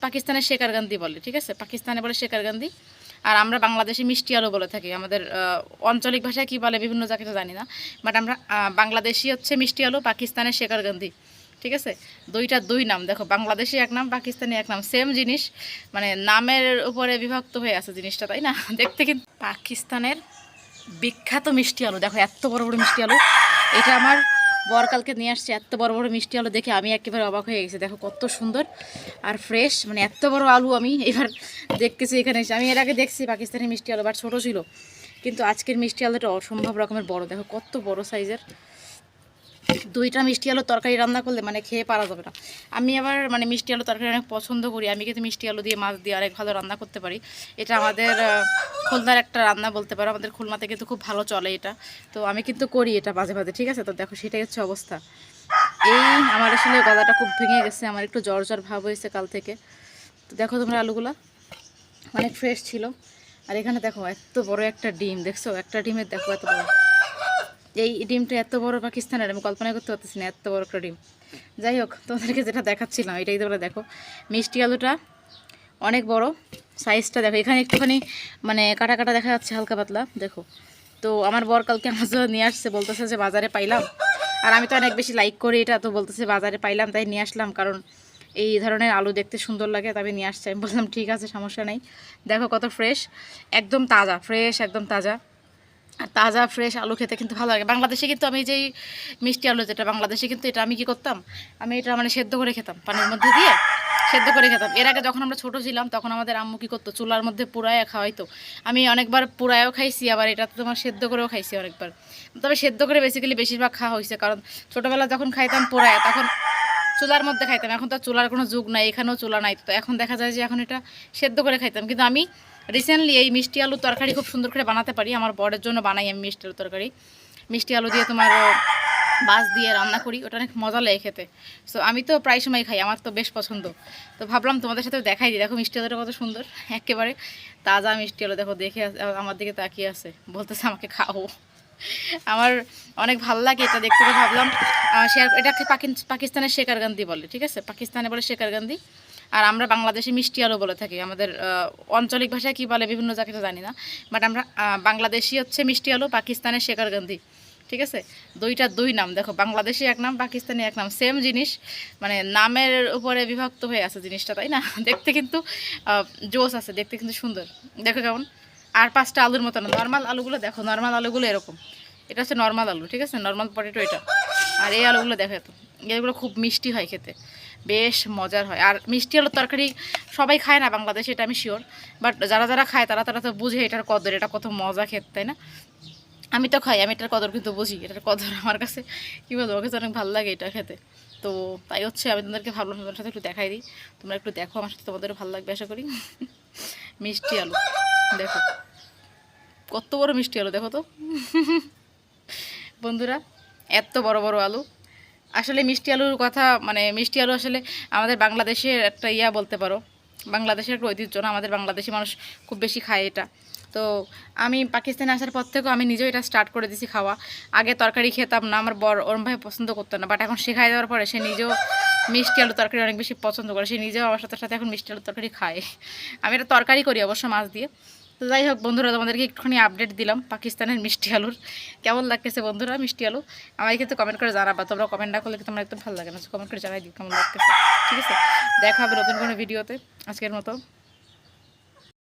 পাকিস্তানের শেখার গান্ধী বলে, ঠিক আছে? পাকিস্তানে বলে শেখার গান্ধী। আর আমরা বাংলাদেশি মিষ্টি আলু বলে থাকি। আমাদের আঞ্চলিক ভাষায় কি বলে বিভিন্ন জায়গায় জানি না। বাট আমরা বাংলাদেশি হচ্ছে মিষ্টি আলু, পাকিস্তানের শেখার গান্ধী। ঠিক আছে? দুইটা দুই নাম। দেখো, বাংলাদেশি এক নাম, পাকিস্তানি এক নাম। সেম জিনিস মানে নামের উপরে বিভক্ত হয়ে আছে জিনিসটা, তাই না? দেখতে কিন্তু পাকিস্তানের বিখ্যাত মিষ্টি আলু। দেখো, এত বড় বড় মিষ্টি আলু। এটা আমার বরকালকে নিয়ে আসছে, এত বড় বড় মিষ্টি আলু দেখে আমি একেবারে অবাক হয়ে গেছি। দেখো কত সুন্দর আর ফ্রেশ মানে এত বড় আলু আমি এবার দেখতেছি এখানে এসে। আমি এর আগে দেখছি পাকিস্তানি মিষ্টি আলু বাট ছোটো ছিল। কিন্তু আজকের মিষ্টি আলুটা অসম্ভব রকমের বড়। দেখো কত বড় সাইজের দুইটা মিষ্টি আলু তরকারি রান্না করলে মানে খেয়ে পারা যাবে না। আমি আবার মানে মিষ্টি আলু তরকারি অনেক পছন্দ করি। আমি কিন্তু মিষ্টি আলু দিয়ে, মাছ দিয়ে অনেক ভালো রান্না করতে পারি। এটা আমাদের খুলনার একটা রান্না বলতে পারো। আমাদের খুলনাতে কিন্তু খুব ভালো চলে এটা। তো আমি কিন্তু করি এটা মাঝে মাঝে, ঠিক আছে? তো দেখো, সেটাই হচ্ছে অবস্থা। এই আমার আসলে গলাটা খুব ভেঙে গেছে। আমার একটু জ্বর জ্বর ভাব হয়েছে কাল থেকে। তো দেখো তোমরা আলুগুলা। অনেক ফ্রেশ ছিল। আর এখানে দেখো, এত বড় একটা ডিম। দেখছ? একটা ডিমের দেখো, এত বড়। এই ডিমটা এত বড় পাকিস্তানের, আমি কল্পনা করতে পারতেছি না, এত বড় একটা ডিম। যাই হোক, তোমাদেরকে যেটা দেখাচ্ছিলাম, এটাই তোমরা দেখো। মিষ্টি আলুটা অনেক বড় সাইজটা দেখো, এখানে একটুখানি মানে কাটা কাটা দেখা যাচ্ছে, হালকা পাতলা, দেখো। তো আমার বর কালকে আমার জন্য নিয়ে আসছে, বলতেছে যে বাজারে পাইলাম। আর আমি তো অনেক বেশি লাইক করি এটা, তো বলতেছে বাজারে পাইলাম, তাই নিয়ে আসলাম, কারণ এই ধরনের আলু দেখতে সুন্দর লাগে তবে নিয়ে আসছে। আমি বললাম, ঠিক আছে, সমস্যা নেই। দেখো কত ফ্রেশ একদম তাজা ফ্রেশ একদম তাজা। তাজা ফ্রেশ আলু খেতে কিন্তু ভালো লাগে। বাংলাদেশে কিন্তু আমি যেই মিষ্টি আলু যেটা, বাংলাদেশে কিন্তু এটা আমি কি করতাম? আমি এটা মানে সেদ্ধ করে খেতাম, পানির মধ্যে দিয়ে সেদ্ধ করে খেতাম। এর আগে যখন আমরা ছোট ছিলাম, তখন আমাদের আম্মু কী করতো, চুলার মধ্যে পুরায় খাওয়াইতো। আমি অনেকবার পুরায়ও খাইছি, আবার এটা তো তোমার সেদ্ধ করেও খাইছি অনেকবার। তবে সেদ্ধ করে বেসিক্যালি বেশিরভাগ খাওয়া হয়েছে কারণ ছোটোবেলা যখন খাইতাম পুরায় তখন চুলার মধ্যে খাইতাম। এখন তো চুলার কোনো যুগ নাই, এখানেও চুলা নাই। তো এখন দেখা যায় যে এখন এটা সেদ্ধ করে খাইতাম। কিন্তু আমি রিসেন্টলি এই মিষ্টি আলুর তরকারি খুব সুন্দর করে বানাতে পারি। আমার বরের জন্য বানাই আমি মিষ্টি আলুর তরকারি। মিষ্টি আলু দিয়ে তোমার বাস দিয়ে রান্না করি। ওটা অনেক মজা লাগে খেতে। সো আমি তো প্রায় সময় খাই, আমার তো বেশ পছন্দ। তো ভাবলাম তোমাদের সাথে দেখাই দিই। দেখো মিষ্টি আলুটা কত সুন্দর, একেবারে তাজা মিষ্টি আলু। দেখো, দেখে আমার দিকে তাকিয়ে আছে। বলতেছে আমাকে খাও। আমার অনেক ভালো লাগে এটা দেখতে। ভাবলাম শেয়ার এটাকে পাকিস্তানের শেখার গান্ধী বলে, ঠিক আছে? পাকিস্তানে বলে শেখার গান্ধী। আর আমরা বাংলাদেশে মিষ্টি আলু বলে থাকি। আমাদের আঞ্চলিক ভাষায় কি বলে বিভিন্ন জায়গায় জানি না। বাট আমরা বাংলাদেশি হচ্ছে মিষ্টি আলু, পাকিস্তানের শেখার গান্ধী, ঠিক আছে? দুইটা দুই নাম। দেখো, বাংলাদেশি এক নাম, পাকিস্তানি এক নাম। সেম জিনিস মানে নামের উপরে বিভক্ত হয়ে আছে জিনিসটা, তাই না? দেখতে কিন্তু জোস আছে, দেখতে কিন্তু সুন্দর। দেখো কেমন? আর পাঁচটা আলুর মতো না। নর্মাল আলুগুলো দেখো, নর্মাল আলুগুলো এরকম। এটা হচ্ছে নর্মাল আলু, ঠিক আছে? নর্মাল পটেটো এটা। আর এই আলুগুলো দেখো এত। এগুলো খুব মিষ্টি হয় খেতে। বেশ মজার হয়। আর মিষ্টি আলুর তরকারি সবাই খায় না বাংলাদেশে, এটা আমি শিওর বাট যারা যারা খায়, তারা তারা তো বুঝে এটার কদর, এটা কত মজা খেতে, তাই না? আমি তো খাই, আমি এটার কদর কিন্তু বুঝি। এটার কদর আমার কাছে, কী বলব, আমার কাছে অনেক ভালো লাগে এটা খেতে। তো তাই হচ্ছে আমি তোমাদেরকে ভাবলাম তোমাদের সাথে একটু দেখাই দিই। তোমরা একটু দেখো, আমার সাথে তোমাদেরও ভালো লাগবে, আশা করি। মিষ্টি আলু, দেখো। কত বড় মিষ্টি আলু, দেখো তো। বন্ধুরা এত বড় বড় আলু। আসলে মিষ্টি আলুর কথা মানে মিষ্টি আলু আসলে আমাদের বাংলাদেশের একটা ইয়া বলতে পারো। বাংলাদেশের একটা ঐতিহ্য না, আমাদের বাংলাদেশি মানুষ খুব বেশি খায় এটা। তো আমি পাকিস্তানে আসার পর থেকেও আমি নিজেও এটা স্টার্ট করে দিয়েছি খাওয়া। আগে তরকারি খেতাম না, আমার বড় ওরম ভাই পছন্দ করতো না। বাট এখন শেখাই দেওয়ার পরে সে নিজেও মিষ্টি আলু তরকারি অনেক বেশি পছন্দ করে। সে নিজেও আমার সাথে সাথে এখন মিষ্টি আলু তরকারি খায়। আমি এটা তরকারি করি অবশ্য মাছ দিয়ে। তো যাই হোক, বন্ধুরা, তোমাদেরকে একটুখানি আপডেট দিলাম পাকিস্তানের মিষ্টি আলুর। কেমন লাগতেছে বন্ধুরা মিষ্টি আলু? আমাকে কিন্তু কমেন্ট করে জানাবা, তোমরা কমেন্ট না করলে কিন্তু আমার একদম ভালো লাগে না। কমেন্ট করে জানাই দিই কেমন লাগতেছে? ঠিক আছে? দেখা হবে নতুন কোনো ভিডিওতে আজকের মতো।